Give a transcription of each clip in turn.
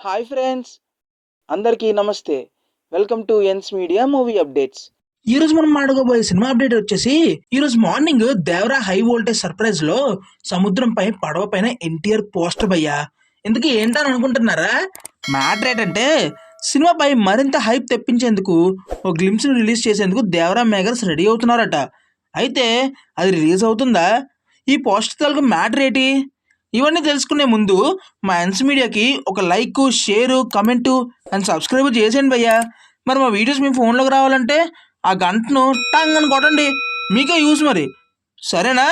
Hi friends అందరికీ నమస్తే. Welcome to NS media movie updates ఈ రోజు మనం మాట్లాడుకోబోయే సినిమా అప్డేట్ వచ్చేసి ఈ రోజు మార్నింగ్ దేవరా హై వోల్టేజ్ సర్ప్రైజ్లో సముద్రంపై పడవ పైన ఎన్టీఆర్ పోస్టర్ భయ్యా. ఎందుకు ఏంటని అనుకుంటున్నారా? మ్యాటర్ ఏంటంటే సినిమాపై మరింత హైప్ తెప్పించేందుకు ఓ గ్లిమ్స్ రిలీజ్ చేసేందుకు దేవరా మేకర్స్ రెడీ అవుతున్నారట. అయితే అది రిలీజ్ అవుతుందా? ఈ పోస్టర్ తాలూకు మ్యాటర్ ఏంటి? ఇవన్నీ తెలుసుకునే ముందు మా ఎన్స్ మీడియాకి ఒక like share comment and subscribe చేసేయండి భయ్యా. మరి మా వీడియోస్ మీ ఫోన్లోకి రావాలంటే ఆ గంటను టంగ్ అని కొట్టండి. మీకే యూస్ మరి. సరేనా?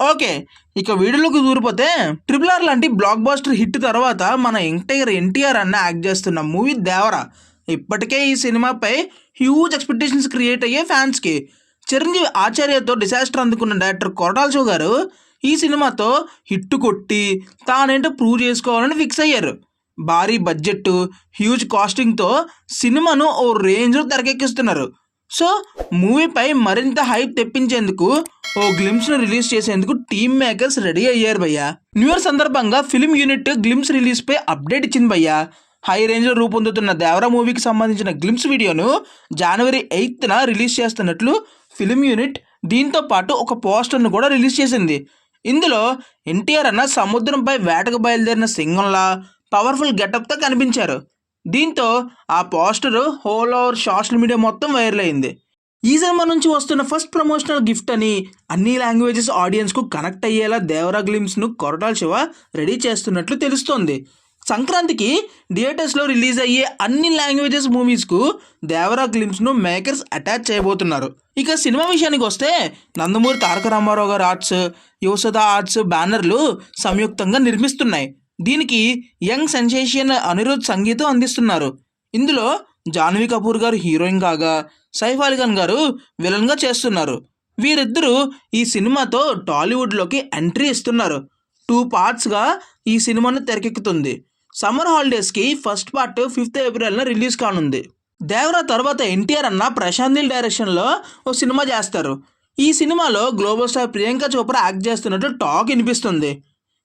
ఓకే. ఇక వీడియోలోకి దూరిపోతే ట్రిపుల్ ఆర్ లాంటి బ్లాక్ బాస్టర్ హిట్ తర్వాత మన ఎంటైర్ ఎన్టీఆర్ అన్న యాక్ట్ చేస్తున్న మూవీ దేవరా ఇప్పటికే ఈ సినిమాపై హ్యూజ్ ఎక్స్పెక్టేషన్స్ క్రియేట్ అయ్యే ఫ్యాన్స్కి చిరంజీవి ఆచార్యతో డిసాస్టర్ అందుకున్న డైరెక్టర్ కొరటాల షో గారు ఈ సినిమాతో హిట్ కొట్టి తానేంటో ప్రూవ్ చేసుకోవాలని ఫిక్స్ అయ్యారు. భారీ బడ్జెట్ హ్యూజ్ కాస్టింగ్తో సినిమాను ఓ రేంజ్లో తెరకెక్కిస్తున్నారు. సో మూవీపై మరింత హైప్ తెప్పించేందుకు ఓ గ్లిమ్స్ను రిలీజ్ చేసేందుకు టీమ్ మేకర్స్ రెడీ అయ్యారు భయ్యా. న్యూ ఇయర్ సందర్భంగా ఫిల్మ్ యూనిట్ గ్లిమ్స్ రిలీజ్పై అప్డేట్ ఇచ్చింది భయ్యా. హై రేంజ్లో రూపొందుతున్న దేవరా మూవీకి సంబంధించిన గ్లిమ్స్ వీడియోను జనవరి ఎయిత్న రిలీజ్ చేస్తున్నట్లు ఫిల్మ్ యూనిట్ దీంతో పాటు ఒక పోస్టర్ను కూడా రిలీజ్ చేసింది. ఇందులో ఎన్టీఆర్ అన్న సముద్రంపై వేటకు బయలుదేరిన సింగంలా పవర్ఫుల్ గెటప్తో కనిపించారు. దీంతో ఆ poster whole over social media మొత్తం వైరల్ అయింది. ఈ సినిమా నుంచి వస్తున్న ఫస్ట్ ప్రమోషనల్ గిఫ్ట్ అని అన్ని లాంగ్వేజెస్ ఆడియన్స్కు కనెక్ట్ అయ్యేలా దేవరా గ్లిమ్స్ను కొరటాల శివ రెడీ చేస్తున్నట్లు తెలుస్తోంది. సంక్రాంతికి థియేటర్స్లో రిలీజ్ అయ్యే అన్ని లాంగ్వేజెస్ మూవీస్కు దేవరా క్లిమ్స్ను మేకర్స్ అటాచ్ చేయబోతున్నారు. ఇక సినిమా విషయానికి వస్తే నందమూరి తారక రామారావు గారు ఆర్ట్స్ యువసద ఆర్ట్స్ బ్యానర్లు సంయుక్తంగా నిర్మిస్తున్నాయి. దీనికి యంగ్ సెన్సేషన్ అనిరుద్ సంగీతం అందిస్తున్నారు. ఇందులో జాన్వీ కపూర్ గారు హీరోయిన్ కాగా సైఫ్ అలీ ఖాన్ గారు విలన్గా చేస్తున్నారు. వీరిద్దరూ ఈ సినిమాతో టాలీవుడ్లోకి ఎంట్రీ ఇస్తున్నారు. టూ పార్ట్స్గా ఈ సినిమాను తెరకెక్కుతుంది. సమ్మర్ హాలిడేస్కి ఫస్ట్ పార్ట్ ఫిఫ్త్ ఏప్రిల్న రిలీజ్ కానుంది. దేవరా తర్వాత ఎన్టీఆర్ అన్న ప్రశాంత్ నీల్ డైరెక్షన్లో ఓ సినిమా చేస్తారు. ఈ సినిమాలో global star Priyanka Chopra act చేస్తున్నట్టు టాక్ వినిపిస్తుంది.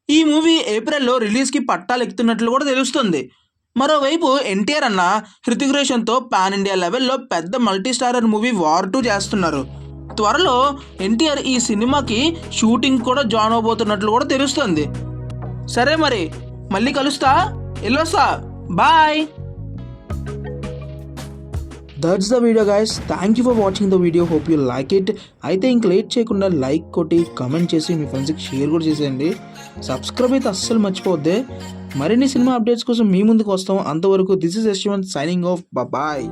ఈ మూవీ ఏప్రిల్లో రిలీజ్కి పట్టాలు ఎక్కుతున్నట్లు కూడా తెలుస్తుంది. మరోవైపు ఎన్టీఆర్ అన్న హృతిక్ రోషన్తో పాన్ ఇండియా లెవెల్లో పెద్ద మల్టీస్టారర్ మూవీ వార్ టూ చేస్తున్నారు. త్వరలో ఎన్టీఆర్ ఈ సినిమాకి షూటింగ్ కూడా జాయిన్ అవబోతున్నట్లు కూడా తెలుస్తుంది. సరే మరి మళ్ళీ కలుస్తా. వెళ్ళొస్తా bye that's the video guys thank you for watching the video hope you like it అయితే ఇంక లేట్ చేయకుండా లైక్ కొట్టి కమెంట్ చేసి మీ ఫ్రెండ్స్కి షేర్ కూడా చేసేయండి. సబ్స్క్రైబ్ అయితే అస్సలు మర్చిపోద్ది మరిన్ని సినిమా అప్డేట్స్ కోసం మీ ముందుకు వస్తాం. అంతవరకు this is Yashwant signing off bye